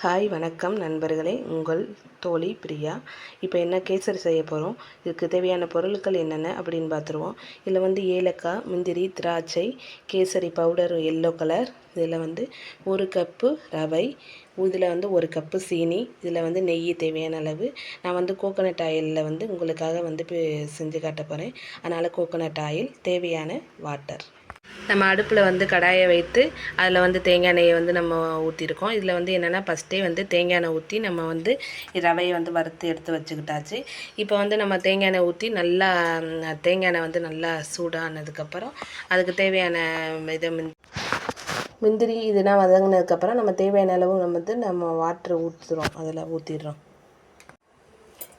Hi வணக்கம் நண்பர்களே. உங்கள் தோழி பிரியா. இப்போ என்ன கேசரி செய்ய போகிறோம் இதுக்கு தேவையான பொருட்கள் என்னென்ன அப்படின்னு பார்த்துருவோம். இதில் வந்து ஏலக்காய் முந்திரி திராட்சை கேசரி பவுடர் எல்லோ கலர் இதில் வந்து ஒரு கப்பு ரவை. இதில் வந்து ஒரு கப்பு சீனி. இதில் வந்து நெய் தேவையான அளவு. நான் வந்து கோகோனட் ஆயிலில் வந்து உங்களுக்காக வந்து செஞ்சு காட்ட போகிறேன் அதனால் கோகோனட் ஆயில் தேவையான வாட்டர் நம்ம அடுப்பில் வந்து கடாயை வைத்து அதில் வந்து தேங்காய் எண்ணெயை வந்து நம்ம ஊற்றிருக்கோம் இதில் வந்து என்னென்னா ஃபஸ்ட்டே வந்து தேங்காய் எண்ணெய் ஊற்றி நம்ம வந்து ரவையை வந்து வறுத்து எடுத்து வச்சுக்கிட்டாச்சு. இப்போ வந்து நம்ம தேங்காய் எண்ணெய் ஊற்றி நல்லா தேங்காய் எண்ணெய் வந்து நல்லா சூடானதுக்கப்புறம் அதுக்கு தேவையான இதை மின் முந்திரி இதெல்லாம் வதங்கினதுக்கப்புறம் நம்ம தேவையான அளவு நம்ம வந்து நம்ம வாட்டர் ஊற்றுறோம் அதில் ஊற்றிடுறோம்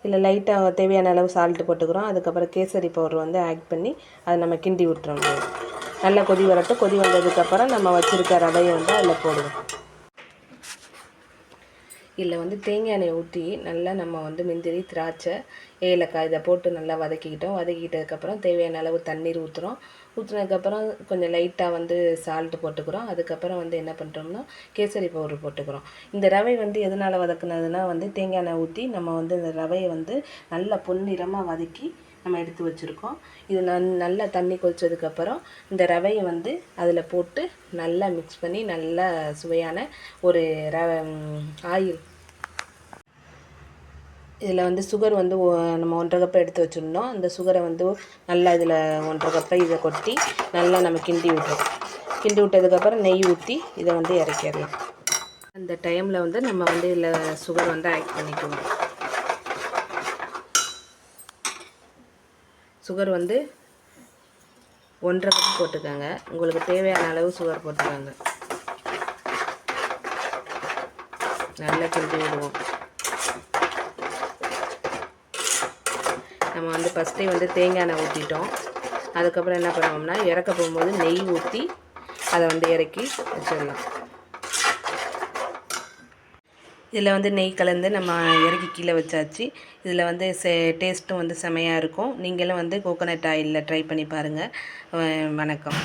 இல்லை லைட்டாக தேவையான அளவு சால்ட்டு போட்டுக்கிறோம். அதுக்கப்புறம் கேசரி பவுடர் வந்து ஆட் பண்ணி அதை நம்ம கிண்டி விட்டுறோம். நல்லா கொதி வரட்டும். கொதி வந்ததுக்கப்புறம் நம்ம வச்சுருக்க ரவையை வந்து அதில் போடுவோம். இதில் வந்து தேங்காய் எண்ணெய் ஊற்றி நல்லா நம்ம வந்து முந்திரி திராட்சை ஏலக்காய் இதை போட்டு நல்லா வதக்கிக்கிட்டோம். வதக்கிட்டதுக்கப்புறம் தேவையான அளவு தண்ணீர் ஊற்றுறோம் ஊற்றுனதுக்கப்புறம் கொஞ்சம் லைட்டாக வந்து சால்ட்டு போட்டுக்கிறோம். அதுக்கப்புறம் வந்து என்ன பண்ணுறோம்னா கேசரி பவுடர் போட்டுக்கிறோம். இந்த ரவை வந்து எதனால் வதக்குனதுன்னா வந்து தேங்காய் எண்ணெய் ஊற்றி நம்ம வந்து இந்த ரவையை வந்து நல்லா பொன்னிறமாக வதக்கி நம்ம எடுத்து வச்சுருக்கோம். இது நன் நல்லா தண்ணி கொதிச்சதுக்கப்புறம் இந்த ரவையை வந்து அதில் போட்டு நல்லா மிக்ஸ் பண்ணி நல்லா சுவையான ஒரு ரவ ஆயில். இதில் வந்து சுகர் வந்து ஒ- நம்ம ஒன்றரை கப்பை எடுத்து வச்சுருந்தோம். அந்த சுகரை வந்து நல்லா இதில் ஒன்றரை கப்பை இதை கொட்டி நல்லா நம்ம கிண்டி விட்டுறோம். கிண்டி விட்டதுக்கப்புறம் நெய் ஊற்றி இதை வந்து இறக்கிடலாம். அந்த டைமில் வந்து நம்ம வந்து இதில் சுகர் வந்து ஆட் பண்ணிக்குவோம் சுகர் வந்து ஒன்றரை கப் போட்டுக்கோங்க. உங்களுக்கு தேவையான அளவு சுகர் போட்டுக்கோங்க. நல்லா கிண்டி விடுவோம். நம்ம வந்து ஃபஸ்ட்டே வந்து தேங்காய் எண்ணெய் ஊற்றிட்டோம் அதுக்கப்புறம் என்ன பண்ணுவோம்னா இறக்க போகும்போது நெய் ஊற்றி அதை வந்து இறக்கி வச்சிடலாம். இதில் வந்து நெய் கலந்து நம்ம இறக்கி கீழே வச்சாச்சு. இதில் வந்து சே டேஸ்ட்டும் வந்து செமையாக இருக்கும். நீங்களும் வந்து கோகோனட் ஆயிலில் ட்ரை பண்ணி பாருங்கள் வணக்கம்.